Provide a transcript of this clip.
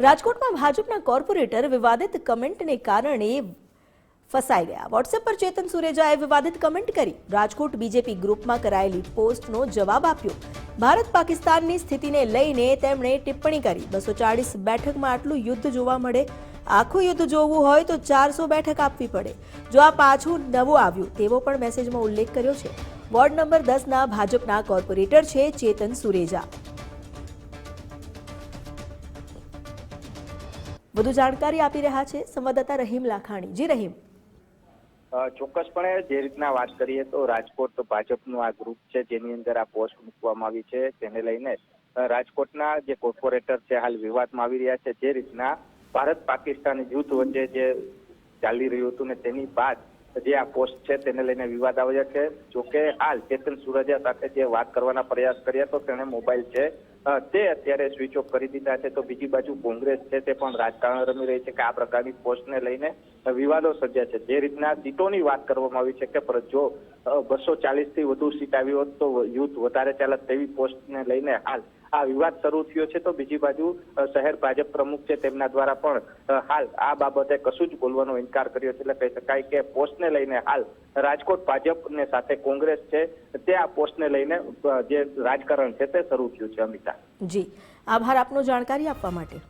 રાજકોટમાં ભાજપના કોર્પોરેટર વિવાદિત કમેન્ટને કારણે ફસાઈ ગયા. વોટ્સએપ પર ચેતન સુરેજાએ વિવાદિત કમેન્ટ કરી. રાજકોટ બીજેપી ગ્રુપમાં કરાયેલી પોસ્ટનો જવાબ આપ્યો. ભારત પાકિસ્તાનની સ્થિતિને લઈને તેમણે ટિપ્પણી કરી. બસો ચાળીસ બેઠકમાં આટલું યુદ્ધ જોવા મળે. આખું યુદ્ધ જોવું હોય તો ચારસો બેઠક આપવી પડે. જો આ પાછું નવું આવ્યું, તેવો પણ મેસેજમાં ઉલ્લેખ કર્યો છે. વોર્ડ નંબર દસના ભાજપના કોર્પોરેટર છે ચેતન સુરેજા. વધુ જાણકારી આપી રહ્યા છે સંવાદદાતા રહીમ લાખાણી. જી રહીમ. ચોક્કસપણે જે રીતના વાત કરીએ તો રાજકોટ ભાજપનું આ ગ્રુપ છે, જેની અંદર આ પોસ્ટ મૂકવામાં આવી છે, તેને લઈને રાજકોટના જે કોર્પોરેટર છે, હાલ વિવાદમાં આવી રહ્યા છે, જે રીતના ભારત પાકિસ્તાન યુદ્ધ વચ્ચે જે ચાલી રહ્યું હતું ને તેની બાદ જે આ પોસ્ટ છે, તેને લઈને વિવાદ આવ્યો છે. જોકે હાલ ચેતન સુરજા સાથે જે વાત કરવાના પ્રયાસ કર્યા તો તેણે મોબાઈલ છે તે અત્યારે સ્વિચ ઓફ કરી દીધા છે. તો બીજી બાજુ કોંગ્રેસ છે તે પણ રાજકારણ રમી રહી છે કે આ પ્રકારની પોસ્ટને લઈને વિવાદો સર્જ્યા છે. જે રીતના સીટોની વાત કરવામાં આવી છે કે જો બસો ચાલીસથી વધુ સીટ આવી હોત તો યુથ વધારે ચાલત તેવી પોસ્ટને લઈને હાલ આ વિવાદ શરૂ થયો છે તો બીજી બાજુ શહેર ભાજપ પ્રમુખ છે તેમના દ્વારા પણ હાલ આ બાબતે કશું જ બોલવાનો ઇનકાર કર્યો છે. એટલે કહી શકાય કે પોસ્ટને લઈને હાલ રાજકોટ ભાજપ ને સાથે કોંગ્રેસ છે, તે આ પોસ્ટને લઈને જે રાજકારણ છે તે શરૂ થયું છે અમિતા. જી. આભાર આપનો જાણકારી આપવા માટે.